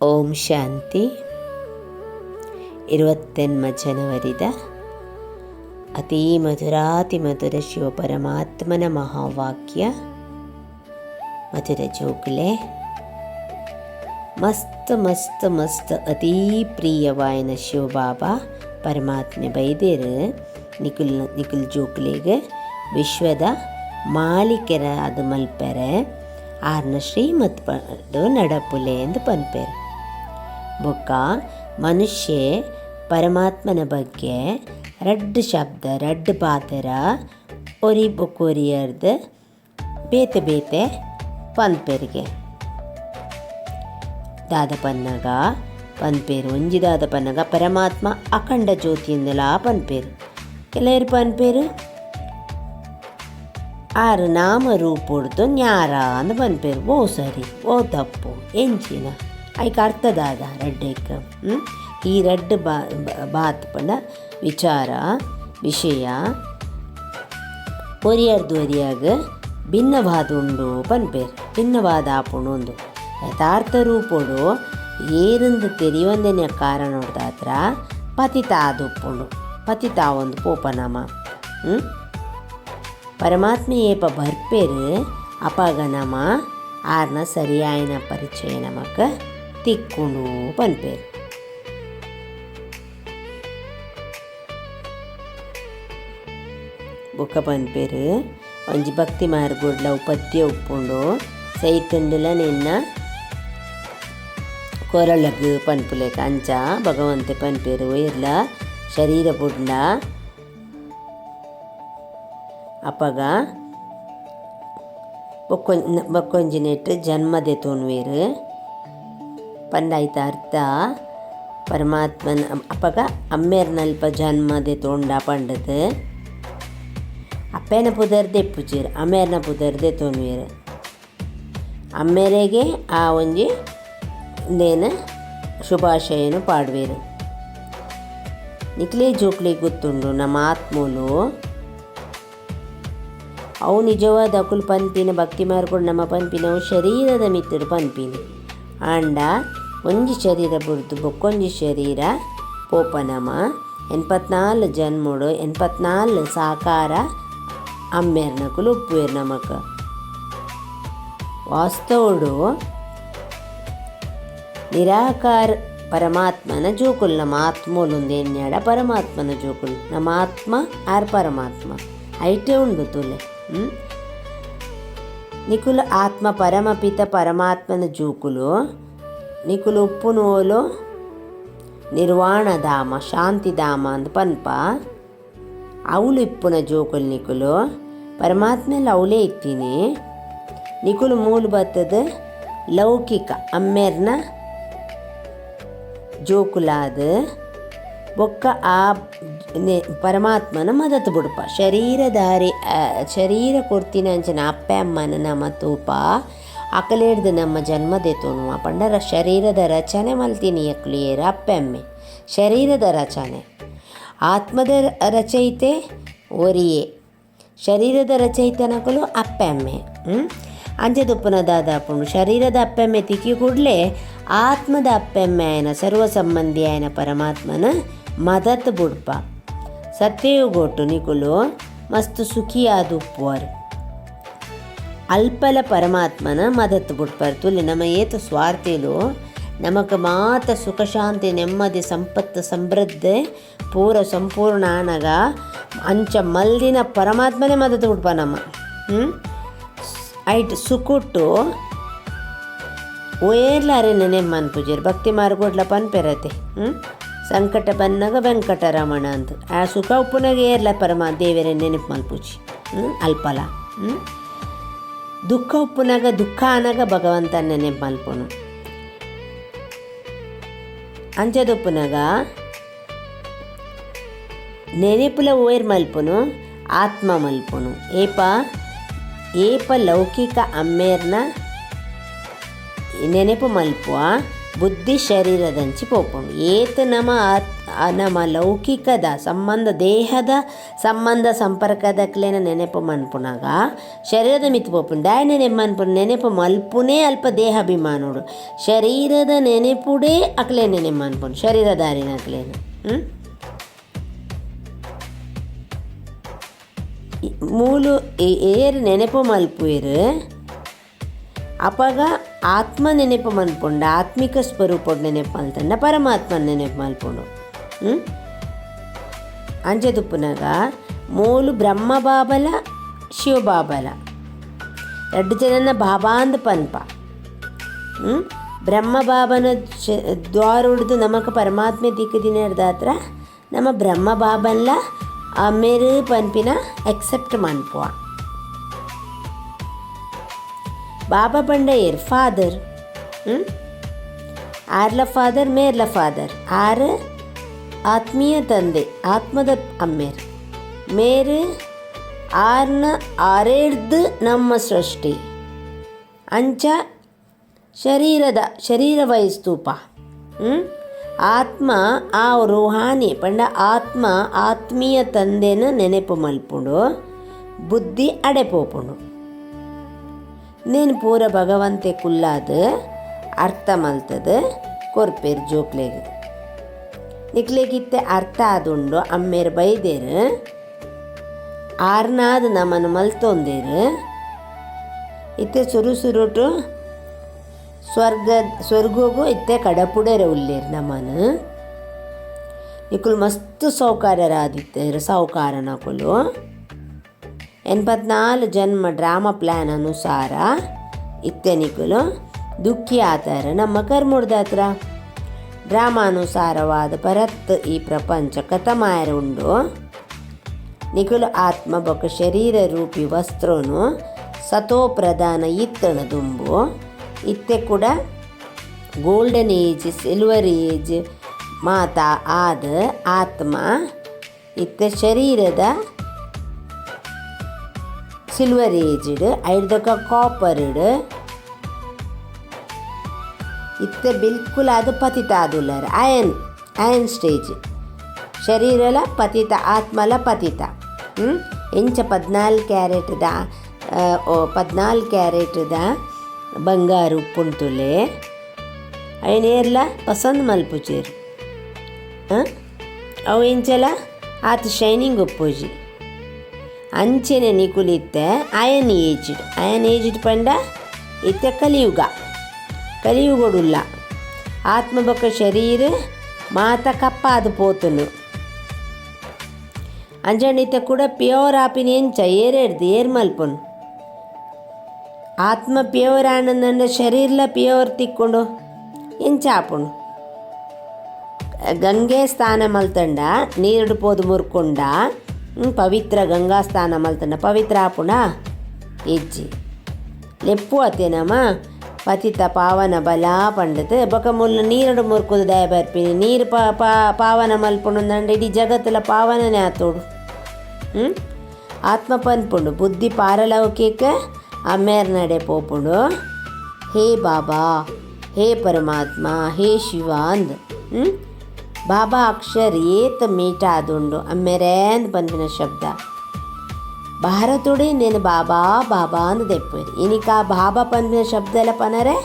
ಓಂ ಶಾಂತಿ ഇരുപത്തൊൻപ ಜನವರಿದ ಅತೀ ಮಧುರಾತಿ ಮಧುರ ಶಿವ ಪರಮಾತ್ಮನ ಮಹಾವಾಕ್ಯ ಮಧುರ ಜೋಗುಲೆ ಮಸ್ತ್ ಮಸ್ತ್ ಮಸ್ತ್ ಅತೀ ಪ್ರಿಯವಾಯನ ಶಿವಬಾಬಾ ಪರಮಾತ್ಮೆ ಬೈದೇರು ನಿಖಿಲ್ ನಿಖಿಲ್ ಜೋಕ್ಲೆಗೆ ವಿಶ್ವದ ಮಾಲೀಕರ ಅದು ಮಲ್ಪೆರೆ ಆರ್ನ ಶ್ರೀಮತ್ ಪಡು ನಡಪುಲೆ ಎಂದು ಪನ್ಪೆರು ಬೊಕ್ಕ ಮನುಷ್ಯ, ಪರಮಾತ್ಮನ ಬಗ್ಗೆ ರಡ್ಡ್ ಶಬ್ದ, ರಡ್ಡ್ ಪಾತರ, ಒರಿ ಬೊಕ್ಕೊರಿಯರ್ದು ಬೇತೆ ಬೇತೆ ಪನ್ಪೆರಿಗೆ. ದಾದ ಪನ್ನಗ, ಪನ್ಪೇರು ಒಂಜಿ ದಾದ ಪನ್ನಗ, ಪರಮಾತ್ಮ ಅಖಂಡ ಜ್ಯೋತಿಯಿಂದಲ ಪನ್ಪೇರು. ಕೆಲವರು ಪನ್ಪೇರು? ಆರು ನಾಮ ರೂಪುಡ್ದು ನ್ಯಾರ ಅಂದ್ ಪನ್ಪೇರು. ಓ ಸರಿ, ಓ ತಪ್ಪು, ಎಂಚಿನ. ಐಕ್ ಅರ್ಥದಾದ ರೆಡ್ ಹ್ಮ್? ಈ ರೆಡ್ ಬಾ ಬಾತ್ ಪಂಡ ವಿಚಾರ, ವಿಷಯ, ಒರಿಯರ್ದು ಒರಿಯಾಗ, ಭಿನ್ನವಾದ ಉಂಡು ಪನ್ಪೇರ್ ಭಿನ್ನವಾದ ಆಪುಣು ಒಂದು ಯಥಾರ್ಥ ರೂಪುಡು ಏರಿಂದ ತೆರೆಯೊಂದನೆಯ ಕಾರಣ ನೋಡ್ದಾತ್ರ ಪತಿತ ಆದುಪ್ಪುಂಡು, ಪತಿತ ಒಂದು ಪೋಪನಮ ಪರಮಾತ್ಮ ಏಪ ಬರ್ಪೇರು ಅಪಗನಮ ಆರ್ನ ಸರಿಯಾಯಿನ ಪರಿಚಯ ನಮಕ್ ತಿಕ್ಕೊಂಡು ಪನ್ಪೇರು ಬೊಕ್ಕ ಪನ್ಪೇರು ಒಂಜಿ ಭಕ್ತಿ ಮಾರ್ಗುಡ್ಲ ಪದ್ಯ ಉಪ್ಪುಂಡು, ಸೈತಂಡುಲ ನಿನ್ನ ಕೊರಳಗ್ ಪನ್ಪುಲೆಕ ಅಂಚ, ಭಗವಂತೆ ಪನ್ಪೇರು ಇರ್ಲ ಶರೀರ ಬುಡ್ಲ, ಅಪಗ ಬೊಕ್ಕೊಂ ಬೊಕ್ಕೊಂಜಿ ನೆಟ್ ಜನ್ಮದೆ ತೋನ್ವೇರು ಪಂಡಾಯ್ತ ಅರ್ಥ? ಪರಮಾತ್ಮನ ಅಪಗ ಅಮ್ಮೇರ್ನಲ್ಪ ಜನ್ಮದೆ ತೋಂಡ ಪಂಡದು. ಅಪ್ಪೇನ ಪುದರ್ದೆ ಪುಜಿರ್ ಅಮ್ಮೇರ್ನ ಪುದರ್ದೆ ತೋನ್ವೇರು. ಅಮ್ಮೇರೆಗೆ ಆ ಒಂಜಿ ನೇನ ಶುಭಾಶಯನು ಪಾಡ್ವೇರು. ನಿಕ್ಲೇ ಜೋಕ್ಲಿ ಗೊತ್ತುಂಡು ನಮ್ಮ ಆತ್ಮೂಲು ಅವು ನಿಜವಾದ ಅಕುಲ್ ಪಂಪಿನ ಭಕ್ತಿ ಮಾರ್ಕೊಂಡು ನಮ್ಮ ಪಂಪಿನ ಅವು ಶರೀರದ ಮಿತ್ರರು ಪಂಪಿನಿ ಆಂಡ ಒಂಜಿ ಶರೀರ ಬುರ್ದು ಬೊಕ್ಕೊಂಜಿ ಶರೀರ, ಪೋಪನಮ ಎನ್ಪತ್ನಾಲ್ ಜನ್ಮುಡು ಎನ್ಪತ್ನಾಲ್ ಸಾಕಾರ ಅಮ್ಮೆರ್ನಕುಲು ಉಪ್ಪುವೇರ್ ನಮಕ್ ವಾಸ್ತವಡು ನಿರಾಕಾರ ಪರಮಾತ್ಮನ ಜೋಕುಲ್ ನಮ್ಮ ಆತ್ಮೋಲುಂದು ಪರಮಾತ್ಮನ ಜೋಕುಲ್ ನಮ್ಮ ಆತ್ಮ ಆರ್ ಪರಮಾತ್ಮ ಐಟೆ ಉಂಡು ತುಲೆ, ಹ್ಮ್? ನಿಕುಲು ಆತ್ಮ ಪರಮಪಿತ ಪರಮಾತ್ಮನ ಜೋಕುಲು ನಿಕುಲು ಉಪ್ಪುನೋಲು ನಿರ್ವಾಣಧಾಮ ಶಾಂತಿಧಾಮ ಅಂದ್ ಪನ್ಪ. ಅವಳು ಇಪ್ಪುನ ಜೋಕುಲು ನಿಕುಲು. ಪರಮಾತ್ಮೆಲ್ಲ ಅವಳೇ ಇತ್ತೀನಿ ನಿಕುಲು ಮೂಲ ಬತ್ತದ ಲೌಕಿಕ ಅಮ್ಮೆರ್ನ ಜೋಕುಲಾದ ಬೊಕ್ಕ ಆ ಪರಮಾತ್ಮನ ಮದತ್ ಬುಡ್ಪ. ಶರೀರಧಾರಿ ದಾರಿ ಶರೀರ ಕೊಡ್ತೀನಿ ಅಂಚನ ಅಪ್ಪ, ಅಮ್ಮನ ನಮ್ಮ ತೂಪ. ಅಕಲೇಡ್ದು ನಮ್ಮ ಜನ್ಮದೆ ತೋಣುವ ಪಂಡರ ಶರೀರದ ರಚನೆ ಮಲ್ತೀನಿ ಅಕ್ಲಿಯರ ಅಪ್ಪೆಮ್ಮೆ ಶರೀರದ ರಚನೆ. ಆತ್ಮದ ರಚಯಿತೆ ಒರಿಯೆ. ಶರೀರದ ರಚಯಿತನಕಲು ಅಪ್ಪೆಮ್ಮೆ ಹ್ಮ್? ದುಪ್ಪನದಾದ ದಾದಾಪುಂಡು ಶರೀರದ ಅಪ್ಪೆಮ್ಮೆ ತಿಕ್ಕಿ ಕೂಡಲೇ ಆತ್ಮದ ಅಪ್ಪೆಮ್ಮೆ ಆಯನ ಸರ್ವ ಸಂಬಂಧಿ ಆಯನ ಪರಮಾತ್ಮನ ಮದತ್ ಬುಡ್ಪ. ಸತ್ಯಯುಗೊಟ್ಟು ನಿಕುಲು ಮಸ್ತ್ ಸುಖಿಯಾದುಪ್ಪುವರು. ಅಲ್ಪಲ ಪರಮಾತ್ಮನ ಮದತ್ ಬಿಟ್ಬಾರ್ದು. ನಮ್ಮ ಏತು ಸ್ವಾರ್ಥಿಲು ನಮಕ್ ಮಾತ ಸುಖ, ಶಾಂತಿ, ನೆಮ್ಮದಿ, ಸಂಪತ್ತು, ಸಮೃದ್ಧಿ ಪೂರ ಸಂಪೂರ್ಣ ಆನಾಗ ಅಂಚ ಮಲ್ದಿನ ಪರಮಾತ್ಮನೇ ಮದತ್ ಬಿಡ್ಪ ನಮ್ಮ. ಹ್ಞೂ ಐಟ್ ಸುಕುಟ್ಟು ಓಯರ್ಲಾರೆ ನೆನೆ ಮನ್ಪುಜರ್ ಭಕ್ತಿ ಮಾರ್ಗೋಡ್ಲ ಪನ್ಪೆರತೆ ಹ್ಞೂ ಸಂಕಟ ಬನ್ನಗ ವೆಂಕಟರಮಣ ಅಂತ. ಆ ಸುಖ ಉಪ್ಪುನಾಗ ಏರ್ಲ ಪರಮ ದೇವರೇ ನೆನಪು ಮಲ್ಪುಜಿ ಹ್ಞೂ ಅಲ್ಪಲ. ಹ್ಞೂ ದುಃಖ ಉಪ್ಪುನಾಗ ದುಃಖ ಅನಗ ಭಗವಂತ ನೆನಪು ಮಲ್ಪುನು ನೆನಪುಲ ಓಯರ್ ಮಲ್ಪುನು ಆತ್ಮ ಮಲ್ಪುನು ಏಪ ಏಪ ಲೌಕಿಕ ಅಮ್ಮೇರ್ನ ನೆನಪು ಮಲ್ಪುವ ಬುದ್ಧಿ ಶರೀರದಂಚಿ ಪೋಪುಂಡು ಏತ್ ನಮ ನಮ್ಮ ಲೌಕಿಕದ ಸಂಬಂಧ, ದೇಹದ ಸಂಬಂಧ ಸಂಪರ್ಕದಕ್ಲೇನ ನೆನಪು ಮನ್ಪುನಾಗ ಶರೀರದ ಮಿತ್ ಪೋಪುಂಡು ದಾಯ ನೆನಪು ಮನ್ಪುಂಡು ನೆನಪು ಮಲ್ಪುನೇ ಅಲ್ಪ ದೇಹಾಭಿಮಾನೋಡು ಶರೀರದ ನೆನಪುಡೇ ಅಕ್ಲೆ ನೆನಪು ಮನ್ಪುಂಡು ಶರೀರದಾರಿನ ಅಕ್ಲೇನ ಮೂಲು ಏರ್ ನೆನಪು ಮಲ್ಪುವೆರು ಅಪಗ ಆತ್ಮ ನೆನಪು ಮಾಡ್ಕೊಂಡು ಆತ್ಮಿಕ ಸ್ವರೂಪದ ನೆನಪು ಮಲ್ತಂಡ ಪರಮಾತ್ಮ ನೆನಪು ಮಾಡ್ಕೊಂಡು ಹ್ಞೂ ಅಂಜದುಪ್ಪನಾಗ ಮೂಲು ಬ್ರಹ್ಮ ಬಾಬಲ ಶಿವ ಬಾಬಲ ಎರಡು ಜನನ ಬಾಬಾ ಅಂದ ಪನ್ಪ. ಹ್ಞೂ ಬ್ರಹ್ಮ ಬಾಬನ ದ್ವಾರ ಉಡ್ದು ನಮಕ್ ಪರಮಾತ್ಮೆ ದಿಕ್ಕದಿನ ಹಿಡ್ದಾತ್ರ ನಮ್ಮ ಬ್ರಹ್ಮ ಬಾಬನ್ಲ ಅಮೇರು ಪನ್ಪಿನ ಎಕ್ಸೆಪ್ಟ್ ಮನ್ಪುವ ಪಂಡ ಏರ್ ಫಾದರ್. ಹ್ಞೂ ಆರ್ಲ ಫಾದರ್, ಮೇರ್ಲ ಫಾದರ್. ಆರ್ ಆತ್ಮೀಯ ತಂದೆ, ಆತ್ಮದ ಅಮ್ಮೇರ್. ಮೇರ್ ಆರ್ನ ಆರೇಳ್ದು ನಮ್ಮ ಸೃಷ್ಟಿ. ಅಂಚ ಶರೀರದ, ಶರೀರ ವಯಸ್ತೂಪ ಆತ್ಮ ಆ ರುಹಾನಿ, ಪಂಡ ಆತ್ಮ ಆತ್ಮೀಯ ತಂದೆನ ನೆನಪು ಮಲ್ಪುಂಡು, ಬುದ್ಧಿ ಅಡೆಪೋಪುಂಡು. ನೀನು ಪೂರ ಭಗವಂತೆ ಕುಲ್ಲಾದ ಅರ್ಥ ಮಲ್ತದ ಕೊರ್ಪೇರು ಜೋಕ್ಲೇಗ. ನಿಕ್ಲೆಗಿತ್ತೆ ಅರ್ಥ ಆದುಂಡು ಅಮ್ಮೇರು ಬೈದೇರು, ಆರ್ನಾದ ನಮ್ಮನ್ನು ಮಲ್ತೊಂದೇರು. ಇತ್ತೆ ಸುರು ಸುರುಟು ಸ್ವರ್ಗ, ಸ್ವರ್ಗೋಗು ಇತ್ತೆ ಕಡಪುಡೆರೆ ಉಲ್ಲೇರು ನಮ್ಮನು ನಿಕುಲು ಮಸ್ತ್ ಸೌಕರ್ಯರಾದಿತ್ತೇರು ಸಾವುಕಾರ ನಕುಲು ಎನ್ಪತ್ನಾಲ್ಕು ಜನ್ಮ ಡ್ರಾಮಾ ಪ್ಲಾನ್ ಅನುಸಾರ ಇತ್ತೆ ನಿಕುಲು ದುಃಖಿ ಆತರ ನಮ್ಮ ಕರ್ಮುಡ್ದಾತ್ರ ಡ್ರಾಮಾನುಸಾರವಾದ ಪರತ್ ಈ ಪ್ರಪಂಚ ಕಥಮಾಯರ ಉಂಡು. ನಿಕುಲು ಆತ್ಮ ಬೊಕ ಶರೀರ ರೂಪಿ ವಸ್ತ್ರನು ಸತೋ ಪ್ರಧಾನ ಇತ್ತಣ ದುಂಬು. ಇತ್ತೆ ಕೂಡ ಗೋಲ್ಡನ್ ಏಜ್ ಸಿಲ್ವರ್ ಏಜ್ ಮಾತಾ ಆದ ಆತ್ಮ. ಇತ್ತೆ ಶರೀರದ ಸಿಲ್ವರ್ ಏಜ್ಡ್ ಐಡ್ದಕ ಕಾಪರ್ಡ್ ಇತ್ತೆ ಬಿಲ್ಕುಲ್ ಅದು ಪತಿತ ಆದುಲ್ಲರ್ ಅಯನ್ ಅಯನ್ ಸ್ಟೇಜ್ ಶರೀರಲ ಪತಿತ, ಆತ್ಮಲ ಪತಿತ. ಎಂಚ ಪದ್ನಾಲ್ಕು ಕ್ಯಾರೆಟ್ದ ಪದ್ನಾಲ್ಕು ಕ್ಯಾರೆಟ್ದ ಬಂಗಾರು ಉಪ್ಪುಂಟುಲೆ ಅಯ್ಯನೇರ್ಲ ಪಸಂದ್ ಮಲ್ಪುಚೇರು. ಅವು ಎಂಚಲ ಆತ ಶೈನಿಂಗ್ ಉಪ್ಪುಜಿ. ಅಂಚೆನೆ ನಿಕುಲಿತ್ತೆ ಅಯನ್ ಏಜ್ಡ್ ಅಯನ್ ಏಜ್ಡ್ ಪಂಡ ಇತ್ತೆ ಕಲಿಯುಗ. ಕಲಿಯುಗೊಡುಲ್ಲ. ಆತ್ಮ ಬೊಕ್ಕ ಶರೀರ, ಮಾತ ಕಪ್ಪಾದು ಪೋತುನು. ಅಂಜಣಿತ ಕೂಡ ಪ್ಯೂರ್ ಆಪಿನ ಎಂಚ ಏರೇಡ್ದು ಏರ್ ಮಲ್ಪುನು. ಆತ್ಮ ಪ್ಯೂರ್ ಆನಂದಂಡ ಶರೀರ್ಲ ಪ್ಯೂರ್ ತಿಕ್ಕೊಂಡು ಎಂಚ ಆಪುನು. ಗಂಗೆ ಸ್ನಾನ ಮಲ್ತಂಡ, ನೀರುಡು ಪೋದು ಮುರ್ಕೊಂಡ ಪವಿತ್ರ ಗಂಗಾ ಸ್ನಾನ ಮಲ್ತನ ಪವಿತ್ರ ಆಪುಣ ಎಜ್ಜಿ ಲೆಪ್ಪು ಅತ್ತೇನಮ್ಮ ಪತಿತ ಪಾವನ ಬಲ ಪಂಡತ್. ಬೊಕ ಮುಲ್ಲ ನೀರಡು ಮುರ್ಕುದು ದಯ ಬರ್ಪಿನಿ. ನೀರು ಪಾವನ ಮಲ್ಪುಂಡು ನಂಡ ಇಡೀ ಜಗತ್ತಲ ಪಾವನನೇ ಆತೋಡು. ಹ್ಞೂ ಆತ್ಮ ಪನ್ಪುಂಡು ಬುದ್ಧಿ ಪಾರಲೌಕಿಕ ಅಮ್ಮೇರ್ ನಡೆ ಪೋಪುಂಡು. ಹೇ ಬಾಬಾ, ಹೇ ಪರಮಾತ್ಮ, ಹೇ ಶಿವ ಅಂದ್. ಹ್ಞೂ ಬಾಬಾ ಅಕ್ಷರ್ ಏತ ಮೀಟಾ ಅದುಂಡು ಅಮ್ಮೆರೇಂದು ಬಂದಿನ ಶಬ್ದ. ಭಾರತೊಡೆ ನೆನ ಬಾಬಾ ಬಾಬಾ ಅಂದು ದೆಪ್ಪರು ಇನಿಕ ಬಾಬಾ ಪಂದಿನ ಶಬ್ದ ಎಲ್ಲ ಪನರೆ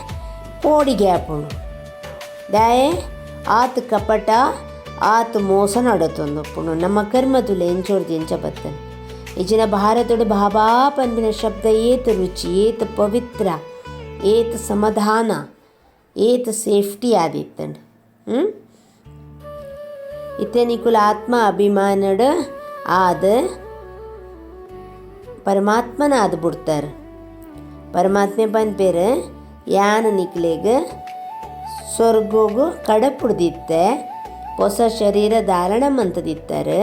ಕೋಡಿಗೆ ಹಾಪುಣು ದಾಯೆ, ಆತ ಕಪಟ, ಆತ ಮೋಸ ನಡತೊಂದು ಪುಣು ನಮ್ಮ ಕರ್ಮ ತುಲ ಎಂಚೋರು ಎಂಚ ಬತ್ತನು. ಈಚಿನ ಭಾರತೊಡೆ ಬಾಬಾ ಪಂದಿನ ಶಬ್ದ ಏತ ರುಚಿ, ಏತ ಪವಿತ್ರ, ಏತ ಸಮಾಧಾನ, ಏತ ಸೇಫ್ಟಿ ಆದಿತ್ತಂಡು. ಹ್ಞೂ ಇತ್ತೆ ನಿಕುಲ ಆತ್ಮ ಅಭಿಮಾನಡ್ ಆದ ಪರಮಾತ್ಮನ ಆದ್ ಬಿಡ್ತಾರೆ ಪರಮಾತ್ಮೆ ಬಂದ ಬೇರೆ ಯಾನ ನಿಕ್ಲೆಗ್ ಸ್ವರ್ಗೋಗು ಕಡಪುಡ್ದಿತ್ತೆ ಹೊಸ ಶರೀರ ಧಾರಣ ಮಂತದಿತ್ತಾರೆ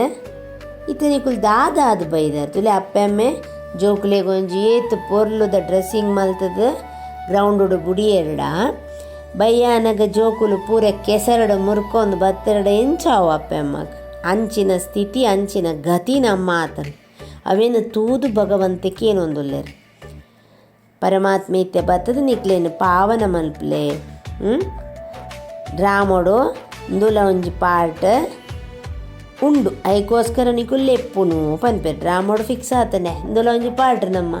ಇತ್ತೆ ನಿಕುಲ್ ದಾದ ಆದ್ ಬೈದಾರ ತುಲೆ ಅಪ್ಪೆಮ್ಮೆ ಜೋಕ್ಲೆಗೊಂಜಿ ಏತ್ ಪೊರ್ಲುದ ಡ್ರೆಸ್ಸಿಂಗ್ ಮಲ್ತದ ಗ್ರೌಂಡುಡು ಬುಡಿ ಎರಡ ಬಯ್ಯಾನಗ ಜೋಕುಲು ಪೂರ ಕೆಸರಡು ಮುರ್ಕೊಂದು ಬತ್ತೆರಡು ಎಂಚಾವು ಅಪ್ಪೆಮ್ಮಗ್. ಅಂಚಿನ ಸ್ಥಿತಿ, ಅಂಚಿನ ಗತಿ ನಮ್ಮ ಆತನು ಅವೇನು ತೂದು ಭಗವಂತಕ್ಕೆ ಏನೊಂದುಲ್ಲೇರು ಪರಮಾತ್ಮ ಇತ್ತೆ ಬತ್ತದ ನಿಕ್ಲೇನು ಪಾವನ ಮಲ್ಪಲೆ. ಹ್ಞೂ ಡ್ರಾಮೋಡು ಇಂದುಲ ಒಂಜಿ ಪಾರ್ಟ್ ಉಂಡು. ಐಕೋಸ್ಕರ ನಿಕ್ಕು ಲೆಪ್ಪುನು ಪನ್ಪೆರ್ ಡ್ರಾಮೋಡು ಫಿಕ್ಸ್ ಆತನೆ. ಇಂದುಲ ಒಂಜಿ ಪಾರ್ಟ್ ನಮ್ಮ.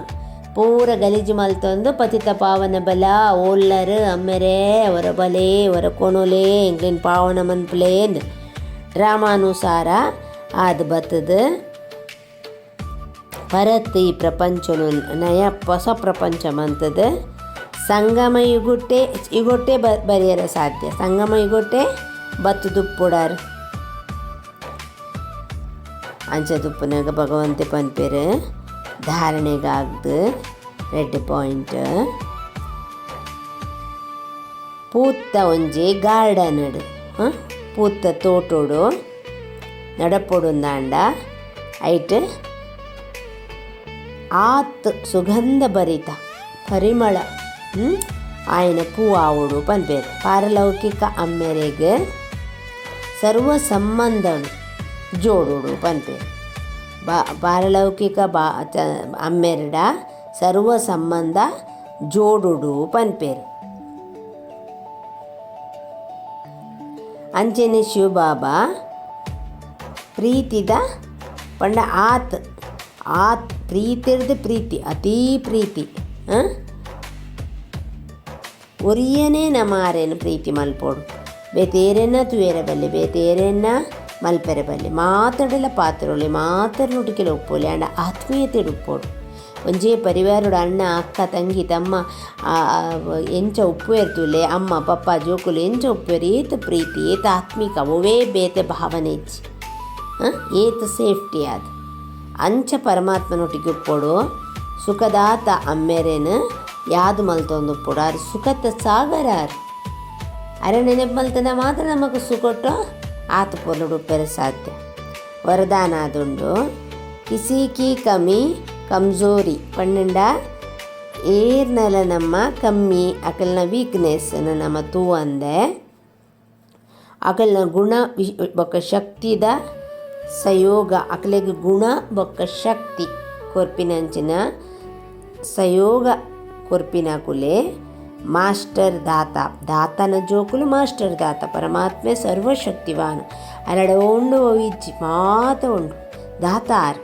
ಪೂರ ಗಲೀಜು ಮಲ್ತೊಂದು ಪತಿತ ಪಾವನ ಬಲ, ಓಲ್ಲರ್, ಅಮ್ಮೆರೆ ಅವರ ಬಲೆ ಅವರ ಕೊಣೊಲೆ ಎಂಕ್ಲಿನ್ ಪಾವನ ಮನ್ಪುಲೆ ಅಂದ್ ಡ್ರಾಮಾನುಸಾರ ಆದ್ ಬತ್ತದ. ಪರತ್ ಈ ಪ್ರಪಂಚನು ನಯ ಹೊಸ ಪ್ರಪಂಚ ಮಂತದ. ಸಂಗಮ ಯುಗುಟ್ಟೆ ಯುಗೊಟ್ಟೆ ಬ, ಬರೆಯರ ಸಾಧ್ಯ. ಸಂಗಮ ಯುಗೊಟ್ಟೆ ಬತ್ತು ದುಪ್ಪುಡಾರ್. ಅಂಚ ದುಪ್ಪುನಾಗ ಭಗವಂತೆ ಪನ್ಪೆರ್. ധാരണയ്ക്കാകത്ത് ರೆಡ್ ಪಾಯಿಂಟ್ ಪೂತ್ತ ಒಂಜಿ ಗಾರ್ಡನ್ ಡು ಪೂತ್ತ ತೋಟೋಡು ನಡಪೊಡುಂದಾಂಡ ಐಟ್ ಆತ್ ಸುಗಂಧ ಭರಿತ, ಪರಿಮಳ ಆಯನ ಪೂವಾವುಡು ಪನ್ಪೇರು ಪಾರಲೌಕಿಕ ಅಮ್ಮರೆಗೆ ಸರ್ವ ಸಂಬಂಧ ಜೋಡುಡು ಪನ್ಪೇರು ಪಾರಲೌಕಿಕ ಬಾ ಅಮ್ಮೆರಡ ಸರ್ವ ಸಂಬಂಧ, ಜೋಡುಡು, ಪನ್ಪೇರು. ಅಂಚನೆ ಶಿವಬಾಬಾ, ಪ್ರೀತಿದ ಪಂಡ ಆತ್ ಆತ್, ಪ್ರೀತಿರ್ದು ಪ್ರೀತಿ, ಅತೀ ಪ್ರೀತಿ ಒರಿಯನೇ ನಮಾರೇನು ಪ್ರೀತಿ ಮಲ್ಪೋಡು. ಬೇತೇರೆನ್ನ ತುಯರ ಬಲ್ಲೆ ಬೇತೇರೆನ್ನ ಮಲ್ಪೆರೆ ಬಲ್ಲೆ മാത്രമുള്ള ಪಾತ್ರೊಳ್ಳೆ ಮಾತಾಡ್ನುಟಿಕೆಲ ಉಪ್ಪೋಲೆ ಅಂಡ ಆತ್ಮೀಯತೆ ಉಪ್ಪೋಡು ಒಂಜೇ ಪರಿವಾರಡು ಅಣ್ಣ ಅಕ್ಕ ತಂಗಿ ತಮ್ಮ ಎಂಚ ಉಪ್ಪು ಇರ್ತುಲೆ ಅಮ್ಮ ಪಪ್ಪ ಜೋಕುಲು ಎಂಚ ಉಪ್ಪು ಏತ ಪ್ರೀತಿ ಏತ ಆತ್ಮಿಕ ಒವೇ ಬೇತೆ ಭಾವನೆ ಇಚ್ಚಿ ಏತ ಸೇಫ್ಟಿ ಅದು ಅಂಚ ಪರಮಾತ್ಮನೊಟ್ಟಿಗೆ ಉಪ್ಪೋಡು ಸುಖದಾತ ಅಮ್ಮೆರೇನು ಯಾದು ಮಲ್ತೊಂದು ಉಪ್ಪೋಡು ಆರು ಸುಖದ ಸಾಗರಾರು ಅರೆ ನೆನಪು ಮಲ್ತನ ಮಾತ್ರ ನಮಗೆ ಸುಖಟ್ಟು ಆತ ಪೊಲುಡು ಪೆರೆ ಸಾಧ್ಯ ವರದಾನ ಆದುಂಡು ಕಿಸಿ ಕಿ ಕಮಿ ಕಮ್ಜೋರಿ ಪಣ್ಣಂಡ ಏರ್ನೆಲ ನಮ್ಮ ಕಮ್ಮಿ ಅಕಲ್ನ ವೀಕ್ನೆಸ್ ನಮ್ಮ ತೂ ಅಂದೆ. ಅಕಲ್ನ ಗುಣ ಬೊಕ್ಕ ಶಕ್ತಿದ ಸಯೋಗ, ಅಕಲೆಗ್ ಗುಣ ಬೊಕ್ಕ ಶಕ್ತಿ ಕೊರ್ಪಿನಂಚಿನ ಸಯೋಗ ಕೊರ್ಪಿನ ಕುಲೆ. ಮಾಸ್ಟರ್ ದಾತ, ದಾತನ ಜೋಕುಲು ಮಾಸ್ಟರ್ ದಾತ, ಪರಮಾತ್ಮೆ ಸರ್ವಶಕ್ತಿವಾನ್. ಅರಡ ಉಂಡು ಇಜ್ಜಿ ಮಾತ ಉಂಡು. ದಾತಾರ್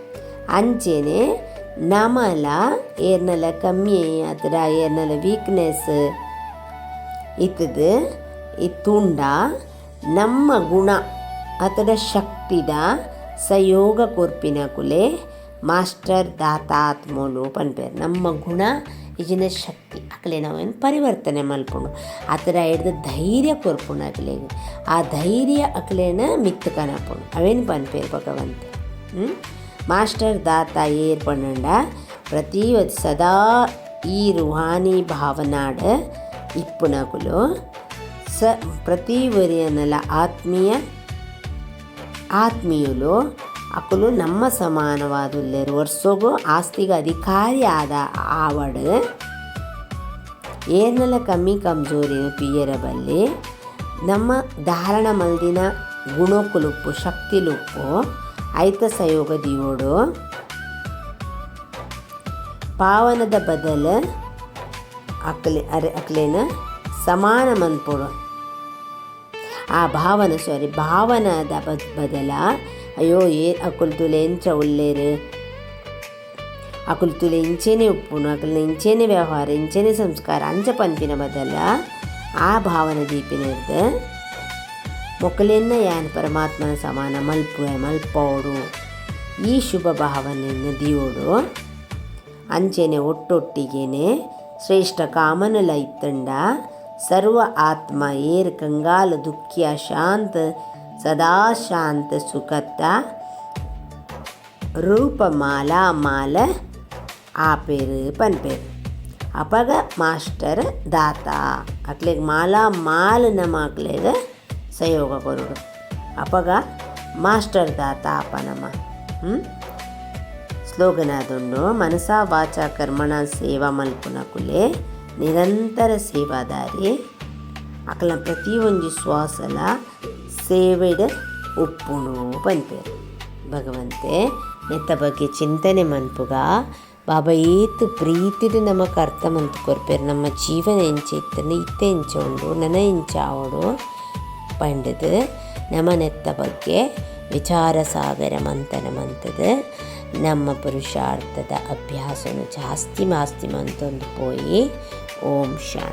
ಅಂಚೆನೆ ನಮಲ, ಏರ್ನಲ ಕಮ್ಮಿ, ಅದರ ಏರ್ನಲ ವೀಕ್ನೆಸ್ ಇತ್ತದು, ಇತ್ತುಂಡ, ನಮ್ಮ ಗುಣ ಅದರ ಶಕ್ತಿದ ಸಯೋಗ ಕೊರ್ಪಿನ ಕುಲೆ ಮಾಸ್ಟರ್ ದಾತಾತ್ಮೋಲು ಪನ್ಪೇರ್. ನಮ್ಮ ಗುಣ ಇಜಿನ ಶಕ್ತಿ. ಅಕಲೆ ನಾವೇನು ಪರಿವರ್ತನೆ ಮಲ್ಪುಣು. ಆ ಥರ ಹಿಡ್ದು ಧೈರ್ಯ ಕೊರ್ಪುಂಡು ಅಕಲೆಗೆ. ಆ ಧೈರ್ಯ ಅಕಲೇನ ಮಿತ್ತು ಕನಪುಂಡು ಅವೇನು ಪನ್ಪೇರು ಭಗವಂತ? ಹ್ಞೂ ಮಾಸ್ಟರ್ ದಾತ ಏರ್ ಪಣ್ಣಂಡ ಪ್ರತಿ ಸದಾ ಈ ರುಹಾನಿ ಭಾವನಾಡ ಇಪ್ಪುನಕುಲು ಸ ಒರಿಯನಲ ಆತ್ಮೀಯ ಆತ್ಮೀಯುಲು, ಅಕಲು ನಮ್ಮ ಸಮಾನವಾದುಲ್ಲೆರು ವರ್ಸೋಗು ಆಸ್ತಿಗೆ ಅಧಿಕಾರಿ ಆದ ಆವಡ್ ಏರ್ನಲ ಕಮ್ಮಿ ಕಮ್ಜೋರಿ ತುಯ್ಯರ ಬಲ್ಲಿ ನಮ್ಮ ಧಾರಣ ಮಲ್ದಿನ ಗುಣಕುಲುಪ್ಪು ಶಕ್ತಿಲುಪ್ಪು ಐತ ಸಯೋಗ ದಿಯೋಡು ಪಾವನದ ಬದಲ ಅಕ್ಲೆ, ಅರೆ ಅಕ್ಲೇನ ಸಮಾನ ಮನ್ಪುಡು. ಆ ಭಾವನ ಸಾರಿ ಭಾವನದ ಬದಲ, ಅಯ್ಯೋ ಏ ಅಕುಲ್ ತುಲೆ ಎಂಚ ಒಳ್ಳೇರು ತುಲೆ ಇಂಚೇನೆ ಉಪ್ಪುನು ಅಕಲ್ನ ಇಂಚೇನೆ ವ್ಯವಹಾರ ಇಂಚೇನೆ ಸಂಸ್ಕಾರ ಅಂಚ ಪನ್ಪಿನ ಬದಲ ಆ ಭಾವನೆ ದೀಪಿನದ್ದು ಮೊಕಲೆನ್ನ ಯಾನ್ ಪರಮಾತ್ಮನ ಸಮಾನ ಮಲ್ಪುವೆ ಮಲ್ಪೋಡು ಈ ಶುಭ ಭಾವನೆಯನ್ನು ದಿಯೋಡು ಅಂಚೆನೆ ಒಟ್ಟೊಟ್ಟಿಗೆನೆ ಶ್ರೇಷ್ಠ ಕಾಮನಲ ಇತ್ತಂಡ ಸರ್ವ ಆತ್ಮ ಏರ್ ಕಂಗಾಲ ದುಃಖಿಯ ಶಾಂತ ಸದಾ ಶಾಂತ ಸುಖತ್ತ ರೂಪಮಾಲ ಮಾಲ ಆಪೇರು ಪನ್ಪೇರು ಅಪಗ ಮಾಸ್ಟರ್ ದಾತ. ಅಕ್ಲೆಗ್ ಮಾಲಾ ಮಾಲ್ ನಮ್ಮ ಅಕ್ಲೆಗ್ ಸಹಯೋಗ ಕೊರುಡು. ಅಪಗ ಮಾಸ್ಟರ್ ದಾತ ಅಪ ನಮ್ಮ ಹ್ಞೂ ಸ್ಲೋಗನ ಆದುಂಡು ಮನಸ ವಾಚ ಕರ್ಮಣ ಸೇವಾ ಮಲ್ಪುನ ಕುಲೆ, ನಿರಂತರ ಸೇವಾದಾರಿ. ಅಕಲ ಪ್ರತಿಯೊಂದು ಶ್ವಾಸಲ ಸೇವೆಡ ಉಪ್ಪುಣು ಪನ್ಪೇರು ಭಗವಂತೆ, ನೆತ್ತ ಬಗ್ಗೆ ಚಿಂತನೆ ಮನ್ಪುಗ ಬಾಬಾ, ಏತು ಪ್ರೀತಿಡು ನಮಕ್ ಅರ್ಥ ಮಂತ್ ಕೊರ್ಪೆರ್. ನಮ್ಮ ಜೀವನ ಎಂಚ ಇತ್ತಂದು ಇತ್ತ ಎಂಚ ಉಂಡು ನನ ಎಂಚ ಆವಡು ಪಂಡದು ನಮನೆತ್ತ ಬಗ್ಗೆ ವಿಚಾರ ಸಾಗರ ಮಂತನ ಮಂತದು ನಮ್ಮ ಪುರುಷಾರ್ಥದ ಅಭ್ಯಾಸವನ್ನು ಜಾಸ್ತಿ ಮಾಸ್ತಿ ಮಂತೊಂದು ಪೋಯಿ. ಓಂ ಶಾಂತಿ.